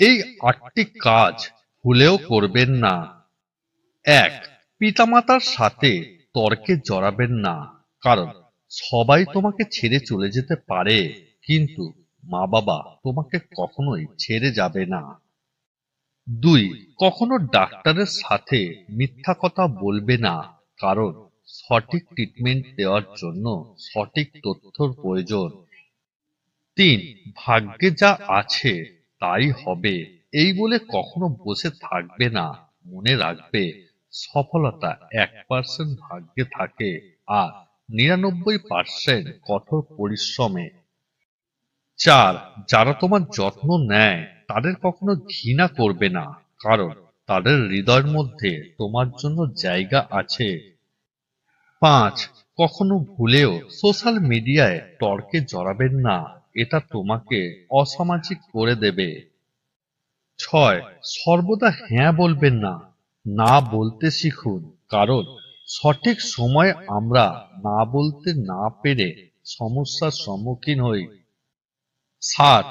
এই আটটি কাজ ভুলেও করবেন না। এক, পিতামাতার সাথে তর্কে জড়াবেন না, কারণ সবাই তোমাকে ছেড়ে চলে যেতে পারে, কিন্তু মা বাবা তোমাকে কখনোই ছেড়ে যাবে না। দুই, কখনো ডাক্তারের সাথে মিথ্যা কথা বলবে না, কারণ সঠিক ট্রিটমেন্ট দেওয়ার জন্য সঠিক তথ্যর প্রয়োজন। তিন, ভাগ্যে যা আছে তাই হবে। এই বলে কখনো বসে থাকবে না, মনে রাখবে, সফলতা এক পার্সেন্ট ভাগ্যে থাকে আর নিরানব্বই পার্সেন্ট কঠোর পরিশ্রমে। চার, যারা তোমার যত্ন নেয়, তাদের কখনো ঘৃণা করবে না, কারণ তাদের হৃদয়ের মধ্যে তোমার জন্য জায়গা আছে। পাঁচ, কখনো ভুলেও সোশ্যাল মিডিয়ায় তর্কে জড়াবেন না এটা তোমাকে অসামাজিক করে দেবে। ছয়, সর্বদা হ্যাঁ বলবেন না না বলতে শিখুন। কারণ, সঠিক সময় আমরা না বলতে না পেরে সমস্যার সম্মুখীন হই। সাত,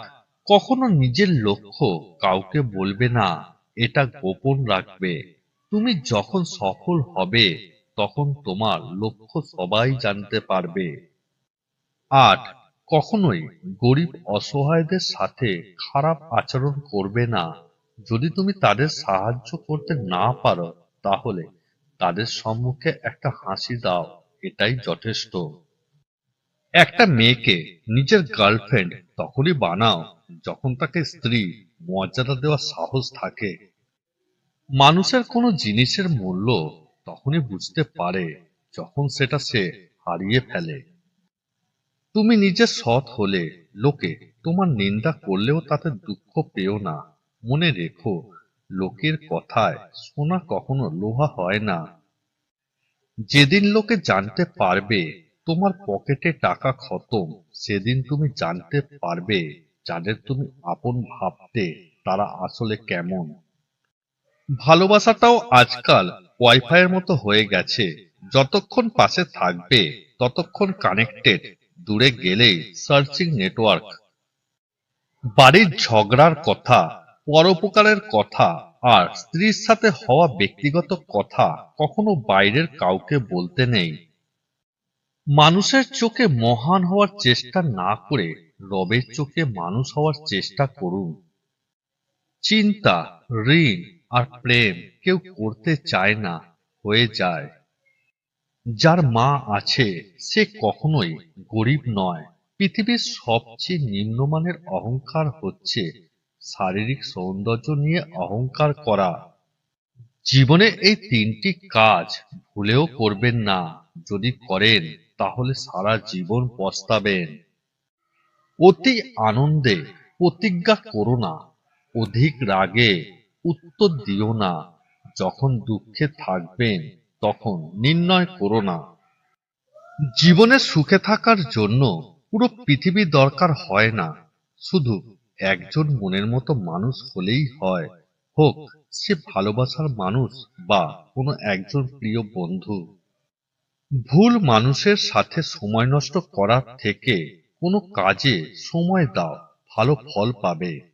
কখনো নিজের লক্ষ্য কাউকে বলবে না, এটা গোপন রাখবে। তুমি যখন সফল হবে, তখন তোমার লক্ষ্য সবাই জানতে পারবে। আট কখনোই গরিব অসহায়দের সাথে খারাপ আচরণ করবে না। যদি তুমি তাদের সাহায্য করতে না পারো, তাহলে তাদের সম্মুখে একটা হাসি দাও, এটাই যথেষ্ট। একটা মেয়েকে নিজের গার্লফ্রেন্ড তখনই বানাও যখন তাকে স্ত্রী মর্যাদা দেওয়ার সাহস থাকে। মানুষের কোনো জিনিসের মূল্য তখনই বুঝতে পারে যখন সেটা সে হারিয়ে ফেলে। তুমি নিজে সৎ হলে, লোকে তোমার নিন্দা করলেও তাতে দুঃখ পেও না। মনে রেখো, লোকের কথায় সোনা কখনো লোহা হয় না। যেদিন লোকে জানতে পারবে তোমার পকেটে টাকা খতম, সেদিন তুমি জানতে পারবে যাদের তুমি আপন ভাবতে তারা আসলে কেমন। ভালোবাসাটাও আজকাল ওয়াইফাইয়ের মতো হয়ে গেছে। যতক্ষণ পাশে থাকবে, ততক্ষণ কানেক্টেড দূরে গেলেই সার্চিং নেটওয়ার্ক বাড়ির ঝগড়ার কথা, পরোপকারের কথা আর স্ত্রীর সাথে হওয়া ব্যক্তিগত কথা কখনো বাইরের কাউকে বলতে নেই। মানুষের চোখে মহান হওয়ার চেষ্টা না করে রবের চোখে মানুষ হওয়ার চেষ্টা করুন। চিন্তা, ঋণ আর প্রেম কেউ করতে চায় না, হয়ে যায়। যার মা আছে, সে কখনোই গরিব নয়। পৃথিবীর সবচেয়ে নিম্নমানের অহংকার হচ্ছে শারীরিক সৌন্দর্য নিয়ে অহংকার করা। জীবনে এই তিনটি কাজ ভুলেও করবেন না। যদি করেন, তাহলে সারা জীবন পস্তাবেন। অতি আনন্দে প্রতিজ্ঞা করো না, অধিক রাগে উত্তর দিও না। যখন দুঃখে থাকবেন তখন নির্ণয় করো না। জীবনে সুখে থাকার জন্য পুরো পৃথিবী দরকার হয় না। শুধু একজন মনের মতো মানুষ হলেই হয়। হোক, সে ভালোবাসার মানুষ বা কোনো একজন প্রিয় বন্ধু। ভুল মানুষের সাথে সময় নষ্ট করার থেকে কোনো কাজে সময় দাও, ভালো ফল পাবে।